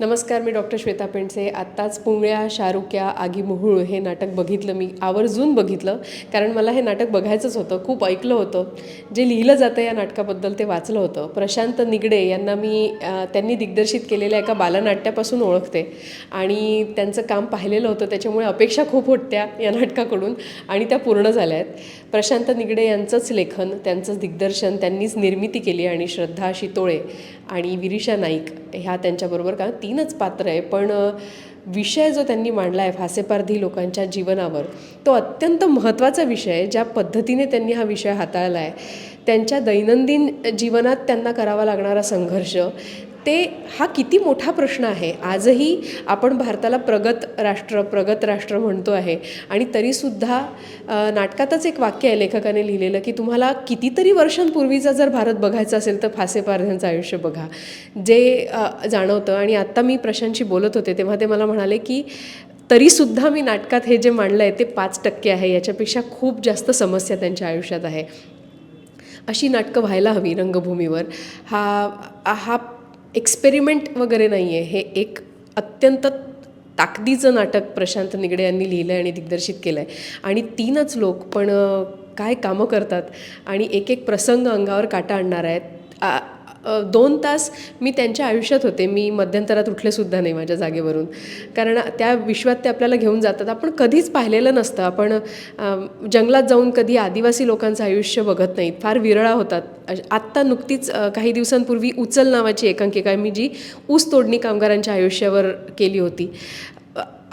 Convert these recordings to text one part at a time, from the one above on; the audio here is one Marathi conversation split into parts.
नमस्कार मी डॉक्टर श्वेता पेंडसे. आत्ताच पुंगळ्या शारुक्या आगी मोहूळ हे नाटक बघितलं मी आवर्जून बघितलं. कारण मला हे नाटक बघायचंच होतं खूप ऐकलं होतं. जे लिहिलं जातं या नाटकाबद्दल ते वाचलं होतं. प्रशांत निगडे यांना मी त्यांनी दिग्दर्शित केलेल्या एका बालनाट्यापासून ओळखते. आणि त्यांचं काम पाहिलेलं होतं त्याच्यामुळे अपेक्षा खूप होत्या या नाटकाकडून आणि त्या पूर्ण झाल्या आहेत. प्रशांत निगडे यांचंच लेखन त्यांचंच दिग्दर्शन त्यांनीच निर्मिती केली आणि श्रद्धा शितोळे आणि विरिशा नाईक ह्या त्यांच्याबरोबर का तीनच पात्र आहे. पण विषय जो त्यांनी मांडला आहे फासेपारधी लोकांच्या जीवनावर तो अत्यंत महत्त्वाचा विषय ज्या पद्धतीने त्यांनी हा विषय हाताळला आहे. त्यांच्या दैनंदिन जीवनात त्यांना करावा लागणारा संघर्ष ते हा किती मोठा प्रश्न आहे. आजही आपण भारताला प्रगत राष्ट्र प्रगत राष्ट्र म्हणतो आहे. आणि तरीसुद्धा नाटकातच एक वाक्य आहे लेखकाने लिहिलेलं की तुम्हाला कितीतरी वर्षांपूर्वीचा जर भारत बघायचा असेल तर फासेपारध्यांचं आयुष्य बघा. जे जाणवतं आणि आत्ता मी प्रशांतशी बोलत होते तेव्हा ते मला म्हणाले की तरीसुद्धा मी नाटकात हे जे मांडलं आहे ते पाच टक्के आहे. याच्यापेक्षा खूप जास्त समस्या त्यांच्या आयुष्यात आहे. अशी नाटकं व्हायला हवी रंगभूमीवर. हा हा एक्सपेरिमेंट वगैरे नाही आहे हे एक अत्यंत ताकदीचं नाटक प्रशांत निगडे यांनी लिहिलं आहे आणि दिग्दर्शित केलं आहे आणि तीनच लोक पण काय कामं करतात आणि एक एक प्रसंग अंगावर काटा आणणार आहेत. दोन तास मी त्यांच्या आयुष्यात होते. मी मध्यंतरात उठलेसुद्धा नाही माझ्या जागेवरून. कारण त्या विश्वात ते आपल्याला घेऊन जातात. आपण कधीच पाहिलेलं नसतं. आपण जंगलात जाऊन कधी आदिवासी लोकांचं आयुष्य बघत नाहीत. फार विरळा होतात. आत्ता नुकतीच काही दिवसांपूर्वी उचल नावाची एकांकिका मी जी ऊस तोडणी कामगारांच्या आयुष्यावर केली होती.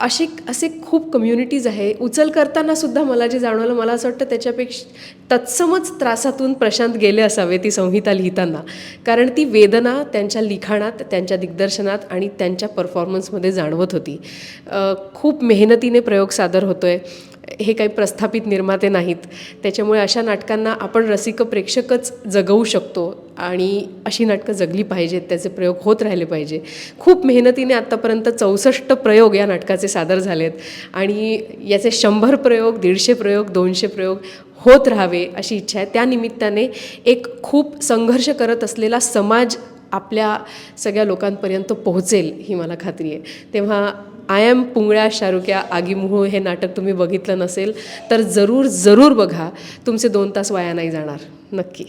अशी असे खूप कम्युनिटीज आहे. उचल करताना सुद्धा मला जे जाणवलं मला असं वाटतं त्याच्यापेक्षा तत्समच त्रासातून प्रशांत गेले असावे ती संहिता लिहिताना. कारण ती वेदना त्यांच्या लिखाणात त्यांच्या दिग्दर्शनात आणि त्यांच्या परफॉर्मन्समध्ये जाणवत होती. खूप मेहनतीने प्रयोग सादर होतो आहे हे काही प्रस्थापित निर्माते नाहीत. त्याच्यामुळे अशा नाटकांना आपण रसिक प्रेक्षकच जगवू शकतो आणि अशी नाटकं जगली पाहिजेत त्याचे प्रयोग होत राहिले पाहिजे. खूप मेहनतीने आत्तापर्यंत चौसष्ट प्रयोग या नाटकाचे सादर झालेत आणि याचे शंभर प्रयोग दीडशे प्रयोग दोनशे प्रयोग होत राहावे अशी इच्छा आहे. त्यानिमित्ताने एक खूप संघर्ष करत असलेला समाज आपल्या सगळ्या लोकांपर्यंत पोहोचेल ही मला खात्री आहे. तेव्हा आय एम पुंगळ्या शारुक्या आगीमुहू हे नाटक तुम्ही बघितलं नसेल तर जरूर जरूर बघा. तुमचे दोन तास वाया नाही जाणार. नक्की.